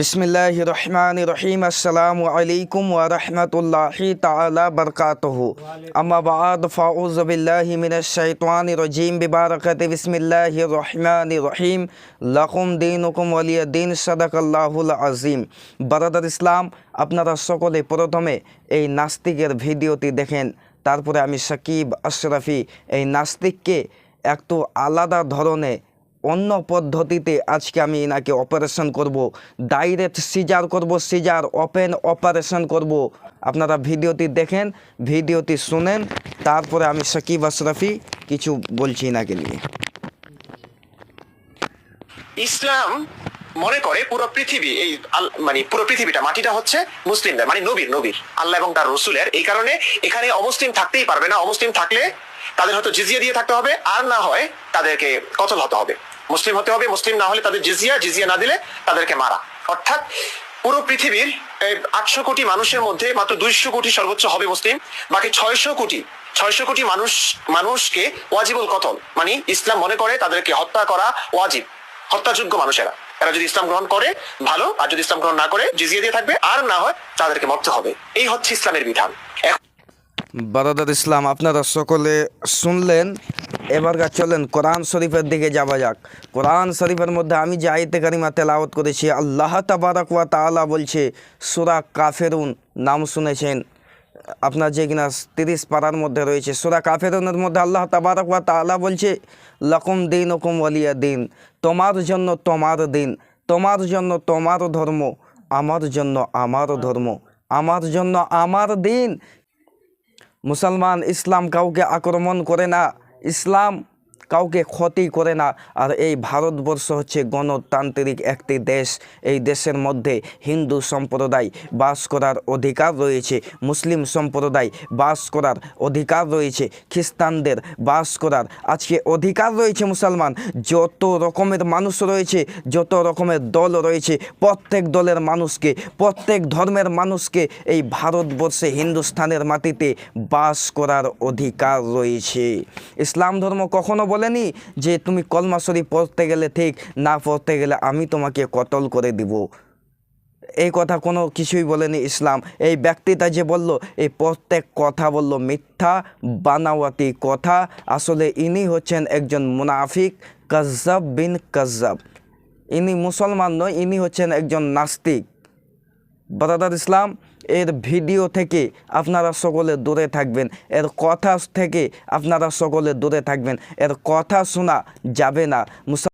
বিসমিল্লাহ রহমান রহিম আসসালামু আলাইকুম ওয়া রাহমাতুল্লাহি তাআলা বারকাতুহু আম্মা বাদ ফাউযু বিল্লাহি মিনাশ শাইতানির রাজিম বিবারাকাতি বিসমিল্লাহির রহমানির রহিম লাকুম দীনুকুম ওয়ালিয়া দিন সাদাকাল্লাহুল আজিম বারাদার ইসলাম আপনারা সকলে প্রথমে এই নাস্তিকের ভিডিওটি দেখেন। তারপরে আমি সাকিব আশরাফি এই নাস্তিককে একটু আলাদা ধরনে অন্য পদ্ধতিতে আজকে আমি এনাকে অপারেশন করব। ডাইরেক্ট সিজার করব সিজার ওপেন অপারেশন করব। আপনারা ভিডিওটি দেখেন, ভিডিওটি শুনেন, তারপরে আমি সাকিব আশরাফি কিছু বলছি এনাকে নিয়ে। ইসলাম মনে করে পুরো পৃথিবী, এই মানে পুরো পৃথিবীটা, মাটিটা হচ্ছে মুসলিমদের মানে নবীর নবীর, আল্লাহ এবং তার রসুলের। এই কারণে এখানে অমুসলিম থাকতেই পারবে না, অমুসলিম থাকলে তাদের হয়তো জিজিয়ে দিয়ে থাকতে হবে, আর না হয় তাদেরকে কতল হতে হবে। মুসলিম হতে হবে, মুসলিম না হলে তাদের জিজিয়া জিজিয়া না দিলে তাদেরকে মারা। অর্থাৎ পুরো পৃথিবীর আটশো কোটি মানুষের মধ্যে মাত্র দুইশো কোটি সর্বোচ্চ হবে মুসলিম, বাকি ছয়শো কোটি ছয়শো কোটি মানুষ, মানুষকে ওয়াজিবুল কতল মানে ইসলাম মনে করে তাদেরকে হত্যা করা ওয়াজিব, হত্যাযোগ্য মানুষেরা। এরা যদি ইসলাম গ্রহণ করে, ভালো, আর যদি ইসলাম গ্রহণ না করে, জিজিয়ে দিয়ে থাকবে, আর না হয় তাদেরকে মরতে হবে। এই হচ্ছে ইসলামের বিধান। বারাদার ইসলাম, আপনারা সকলে শুনলেন এবারকার চলেন, কোরআন শরীফের দিকে যাওয়া যাক। কোরআন শরীফের মধ্যে আমি যে আয়তে কারিমা তেলাওয়াত করেছি, আল্লাহ তাবারাক ওয়া তাআলা বলছে, সুরা কাফেরুন নাম শুনেছেন। আপনার যে কিনা তিরিশ পাড়ার মধ্যে রয়েছে, সুরা কাফেরুনের মধ্যে আল্লাহ তাবারাক ওয়া তাআলা বলছে, লকুম দিন ওকুম ওয়ালিয়া দিন। তোমার জন্য তোমার দিন, তোমার জন্য তোমার ধর্ম, আমার জন্য আমার ধর্ম, আমার জন্য আমার দিন। মুসলমান ইসলাম কাউকে আক্রমণ করে না। ইসলাম কাউকে ক্ষতি করে না। আর এই ভারতবর্ষ হচ্ছে গণতান্ত্রিক একটি দেশ। এই দেশের মধ্যে হিন্দু সম্প্রদায় বাস করার অধিকার রয়েছে। মুসলিম সম্প্রদায় বাস করার অধিকার রয়েছে। খ্রিস্টানদের বাস করার আজকে অধিকার রয়েছে মুসলমান। যত রকমের মানুষ রয়েছে, যত রকমের দল রয়েছে, প্রত্যেক দলের মানুষকে, প্রত্যেক ধর্মের মানুষকে এই ভারতবর্ষে হিন্দুস্থানের মাটিতে বাস করার অধিকার রয়েছে। ইসলাম ধর্ম কখনো বলেনি যে তুমি কলমা শরীফ পড়তে গেলে ঠিক, না পড়তে গেলে আমি তোমাকে কতল করে দিব। এই কথা কোনো কিছুই বলেনি ইসলাম। এই ব্যক্তিটা যে বলল, এই প্রত্যেক কথা বলল মিথ্যা, বানাওয়াতি কথা। আসলে ইনি হচ্ছেন একজন মুনাফিক, কাজ্জাব বিন কাজ্জাব। ইনি মুসলমান নয়, ইনি হচ্ছেন একজন নাস্তিক। বাদাদার ইসলাম এর ভিডিও থেকে আপনারা সকলে দূরে থাকবেন। এর কথা থেকে আপনারা সকলে দূরে থাকবেন। এর কথা শোনা যাবে না।